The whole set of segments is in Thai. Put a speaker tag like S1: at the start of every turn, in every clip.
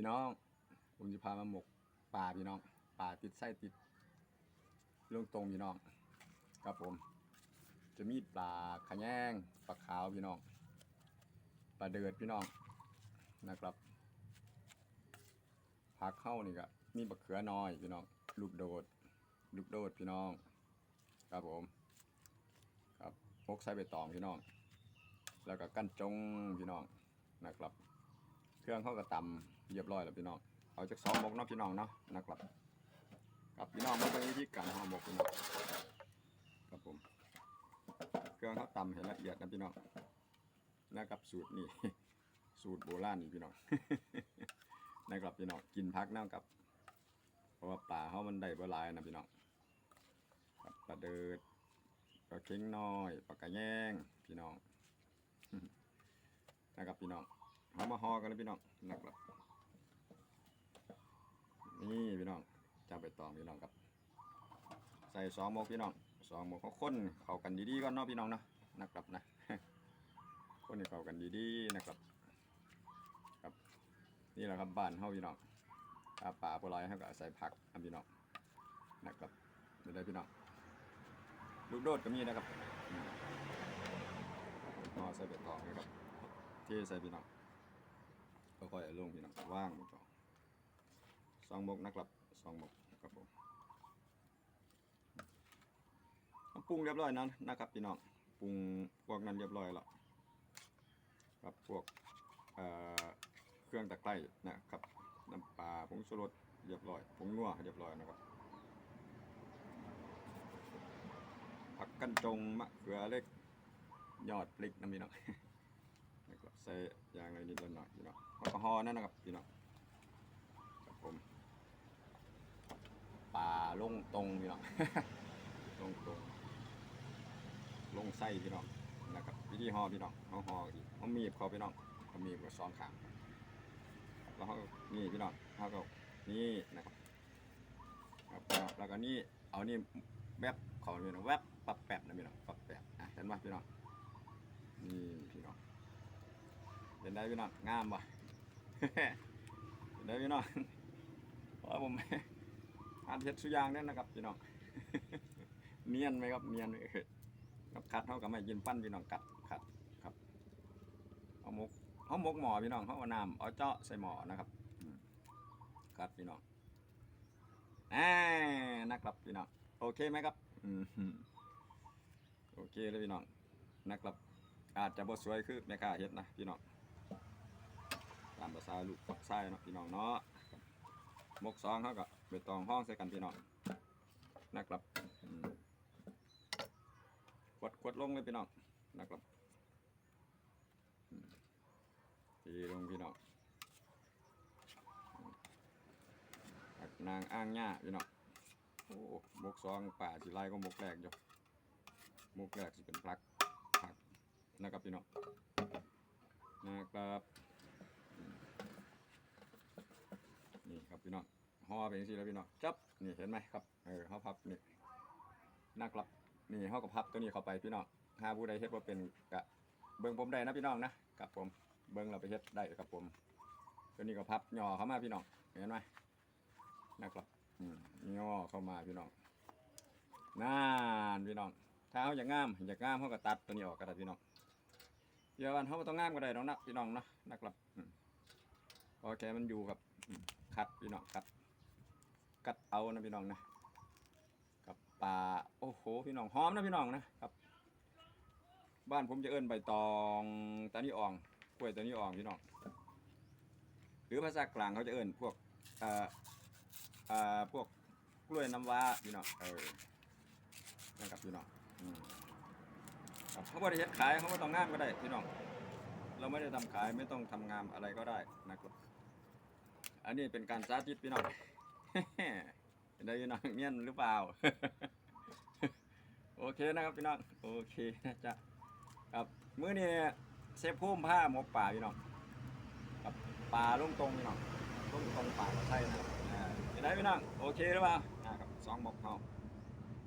S1: พี่น้องผมจะพามาหมกป่าพี่น้องป่าติดไส้ติดลงตรงพี่น้อง ครับผม จะมีปลาขะแยงปลาขาวพี่น้องปลาเดือดพี่น้องนะครับผักเข้านี่ก็มีบักเขือน้อยพี่น้องลูกโดดลูกโดดพี่น้อง ครับผม ครับพกใส่ใบตองพี่น้อง แล้วก็กั้นจงพี่น้องนะครับ ครื่องเขากระตำเรียบร้อยแล้วพี่น้องเอาจากซองมกเนาะพี่น้องเนาะนะครับกับพี่น้องมาเป็นวิธีการห่อหมกพี่น้องครับผม เครื่องเขาต่ำให้ละเอียดนะพี่น้องนะครับสูตรนี่สูตรโบราณนี่พี่น้องนะครับพี่น้องกินพักน้ำกับ เพราะว่าป่าเขามันได้บ่หลายนะพี่น้องปลาเดิดปลาเค็งน้อยปลากระแยงพี่น้องนะครับพี่น้อง เขามาห่อกันเลยพี่น้องนะครับนี่พี่น้องจะไปตองพี่น้องครับ ใส่สองหมกพี่น้องสองหมกเขาค้นเข้ากันดีๆก่อนเนาะพี่น้องเนาะนะครับนะค้นให้เข้ากันดีๆนะครับ ครับ นี่แหละครับบ้านเฮาพี่น้องถ้าป่าปลายเฮาก็ใส่ผักนพี่น้องนะครับนี่ได้พี่น้องลูกโดดก็มีนะครับอืมห่อใส่ใบตองนะครับเทใส่พี่น้อง ก็ค่อยลงพี่น้องว่างหมดก่อนสองหมกนะครับสองหมกครับผมปรุงเรียบร้อยนั้นะครับพี่น้องปรุงพวกนั้นเรียบร้อยแล้วครับพวกเอ่อเครื่องตะไคร้นะครับน้ำปลาผงชูรสเรียบร้อยผงนัวเรียบร้อยนะครับผักกันจงมะเขือเล็กยอดพริกนะพี่น้อง ใส่ยางอะไรนิดหน่อยพี่น้องแอลกอฮอล์นั่นนะครับพี่น้องครับผมปลาลงตรงพี่น้องลงตรงลงไส้พี่น้องนะครับวิธีห่อพี่น้องเอาห่ออีกเอามีบเขาพี่น้องเอามีบกับซองขางแล้วเขาก็นี่พี่น้องเขาก็นี่นะครับครับแล้วก็นี่เอานี่แวบเขาพี่น้องแวบปับแปบนะพี่น้องปับแปบอะเห็นไหมพี่น้องนี่พี่น้อง เห็นได้พี่น้องงามปะเห็นได้พี่น้องเพราะผมอานเช็ดสุยางนั่นนะครับพี่น้องเนียนไหมครับเนียนเอ่ยกับคัดเท่ากับไม่ยินปั้นพี่น้องกัดคัดครับเอามกเอามกหมอพี่น้องเขาเอาน้ำเอาเจาะใส่หมอนะครับอืมคัดพี่น้องแอ่นะครับพี่น้องโอเคไหมครับโอเคเลยพี่น้องนะครับอาจจะบ่สวยคือแม่ค้าเฮ็ดนะพี่น้อง ตามภาษาลูกชายเนาะพี่น้องเนาะมกสองเขาก็ไปตองห้องใส่กันพี่น้องนะครับอืมกดกดลงเลยพี่น้องนะครับทีลงพี่น้องนางอ้างหญ้าพี่น้องโอ้มกซองป่าสิไล่ก็มกแรกอยู่มกแรกสิเป็นพักผักนะครับพี่น้องนะครับอืมนี่ครับพี่น้องห่ อเป็นสิแล้วพี่น้องจับนี่เห็นไหมครับเออเขาพับนี่นะครับนี่เขากับพับตัวนี้เข้าไปพี่น้องหาผู้ใดเฮ็ดว่าเป็นกะเบิ่งผมได้นะพี่น้องนะกับผมเบิ่งเราไปเฮ็ดได้กับผม ตัวนี้ก็พับย่อเข้ามาพี่น้องเห็นไหมนะครับอืมย่อเข้ามาพี่น้องน่านพี่น้องถ้าเขาอยากงามอยากงามเขาก็ตัดตัวนี้ออกก็ได้พี่น้องเดี๋ยววันเขาต้องงามก็ได้น้องนะพี่น้องนะนะครับอืมโอเคมันอยู่กับอืมคัดพี่น้องคัด กัดเอานะพี่น้องนะกับปลาโอ้โหพี่น้องหอมนะพี่น้องนะครับ บ้านผมจะเอิ้นใบตองตานีอ่องกล้วยตานีอ่องพี่น้อง หรือภาษากลางเขาจะเอิ้นพวกเอ่อเอ่อพวกกล้วยน้ำว้าพี่น้องเออนะครับพี่น้องอืมครับเขาบริเฮ็ดขายเขาไม่ต้องงามก็ได้พี่น้อง เราไม่ได้ทำขายไม่ต้องทำงามอะไรก็ได้นะครับ อันนี้เป็นการสาธิตพี่น้อง เห็นได้พี่น้องเนียนหรือเปล่า โอเคนะครับพี่น้องโอเคนะจ๊ะครับมื้อนี้เซฟพุ่มผ้าหมกป่าพี่น้องกับป่าลุ่งตรงพี่น้องลุ่งตรงป่าก็ใช่นะครับอ่าเห็นได้พี่น้องโอเคหรือเปล่าอ่าครับสองหมกเขา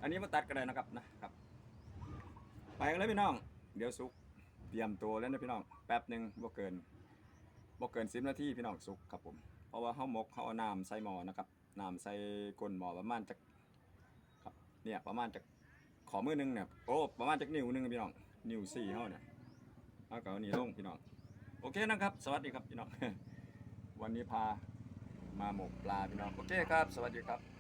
S1: อันนี้มาตัดก็ได้นะครับนะครับ ไปกันเลยพี่น้อง เดี๋ยวสุกเตรียมตัวแล้วนะพี่น้องแป๊บหนึ่งบ่เกินบ่เกินสิบนาทีพี่น้องสุกครับผมเพราะว่าเฮาหมกเฮาเอาน้ำใส่หม้อนะครับ น้ำใส่ก้นหม้อประมาณจากครับเนี่ยประมาณจากขอมือหนึงเนี่ยโอ้ประมาณจากนิ้วหนึงพี่น้องนิ้วสี่เฮาเนี่ยเอาก็เอานี่ลงพี่น้องโอเคนะครับ สวัสดีครับพี่น้องวันนี้พามาหมกปลาพี่น้องโอเคครับ สวัสดีครับ